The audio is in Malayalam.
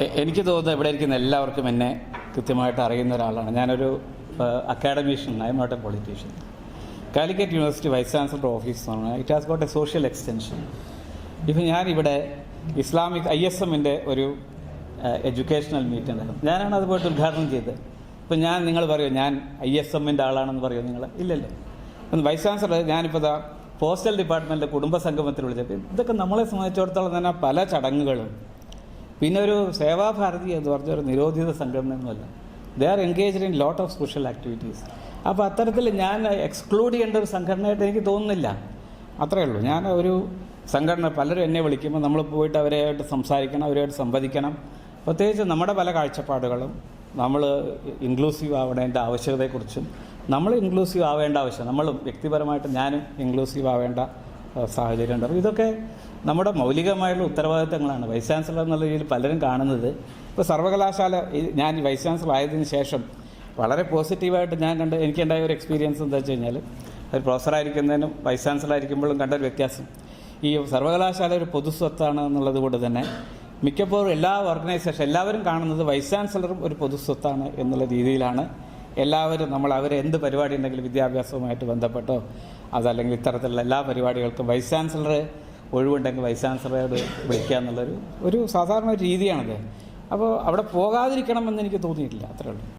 എനിക്ക് തോന്നുന്നത് ഇവിടെ ഇരിക്കുന്ന എല്ലാവർക്കും എന്നെ കൃത്യമായിട്ട് അറിയുന്ന ഒരാളാണ്. ഞാനൊരു academician I am not a politician Calicut university vice chancellor office എന്ന് പറഞ്ഞാൽ it has got a social extension ഇപ്പം ഞാനിവിടെ ഇസ്ലാമിക് ഐ എസ് എമ്മിന്റെ ഒരു എഡ്യൂക്കേഷണൽ മീറ്റ് ഉണ്ടായിരുന്നു. ഞാനാണ് അത് ഉദ്ഘാടനം ചെയ്തത്. ഇപ്പം ഞാൻ നിങ്ങൾ പറയുമോ ഞാൻ ഐ എസ് എമ്മിന്റെ ആളാണെന്ന് പറയുമോ നിങ്ങൾ? ഇല്ലല്ലോ. വൈസ് ചാൻസലർ ഞാനിപ്പോൾ പോസ്റ്റൽ ഡിപ്പാർട്ട്മെന്റിലെ കുടുംബ സംഗമത്തിൽ വിളിച്ചപ്പോൾ ഇതൊക്കെ നമ്മളെ സംബന്ധിച്ചിടത്തോളം തന്നെ പല ചടങ്ങുകളും പിന്നെ ഒരു സേവാഭാരതി എന്ന് പറഞ്ഞ ഒരു നിരോധിത സംഘടനയൊന്നുമല്ല. They are engaged in lot of social activities അപ്പോൾ അത്തരത്തിൽ ഞാൻ എക്സ്ക്ലൂഡ് ചെയ്യേണ്ട ഒരു സംഘടനയായിട്ട് എനിക്ക് തോന്നുന്നില്ല. അത്രയേ ഉള്ളൂ. ഞാൻ ഒരു സംഘടന പലരും എന്നെ വിളിക്കുമ്പോൾ നമ്മൾ പോയിട്ട് അവരെയായിട്ട് സംസാരിക്കണം അവരുമായിട്ട് സംവദിക്കണം. പ്രത്യേകിച്ച് നമ്മുടെ പല കാഴ്ചപ്പാടുകളും നമ്മൾ ഇൻക്ലൂസീവ് ആവേണ്ട ആവശ്യകതയെക്കുറിച്ചും നമ്മൾ ഇൻക്ലൂസീവ് ആവേണ്ട ആവശ്യം നമ്മളും വ്യക്തിപരമായിട്ട് ഞാനും ഇൻക്ലൂസീവ് ആവേണ്ട സാഹചര്യം ഉണ്ട് അപ്പോൾ ഇതൊക്കെ നമ്മുടെ മൗലികമായുള്ള ഉത്തരവാദിത്തങ്ങളാണ്. വൈസ് ചാൻസലർ എന്നുള്ള രീതിയിൽ പലരും കാണുന്നത്. ഇപ്പോൾ സർവകലാശാല ഞാൻ വൈസ് ചാൻസലർ ആയതിനു ശേഷം വളരെ പോസിറ്റീവായിട്ട് ഞാൻ കണ്ട് എനിക്കുണ്ടായ ഒരു എക്സ്പീരിയൻസ് എന്താ വെച്ച് കഴിഞ്ഞാൽ ഒരു പ്രൊഫസറായിരിക്കുന്നതിനും വൈസ് ചാൻസലർ ആയിരിക്കുമ്പോഴും കണ്ട ഒരു വ്യത്യാസം. ഈ സർവകലാശാല ഒരു പൊതുസ്വത്താണ് എന്നുള്ളത് കൊണ്ട് തന്നെ മിക്കപ്പോഴും എല്ലാ ഓർഗനൈസേഷൻ എല്ലാവരും കാണുന്നത് വൈസ് ചാൻസലറും ഒരു പൊതുസ്വത്താണ് എന്നുള്ള രീതിയിലാണ് എല്ലാവരും നമ്മൾ അവർ എന്ത് പരിപാടി ഉണ്ടെങ്കിലും വിദ്യാഭ്യാസവുമായിട്ട് ബന്ധപ്പെട്ടോ അതല്ലെങ്കിൽ ഇത്തരത്തിലുള്ള എല്ലാ പരിപാടികൾക്കും വൈസ് ചാൻസലർ ഒഴിവുണ്ടെങ്കിൽ വൈസ് ചാൻസലറോട് വിളിക്കുക എന്നുള്ളൊരു ഒരു സാധാരണ രീതിയാണത്. അപ്പോൾ അവിടെ പോകാതിരിക്കണമെന്ന് എനിക്ക് തോന്നിയിട്ടില്ല അത്രേ ഉള്ളൂ.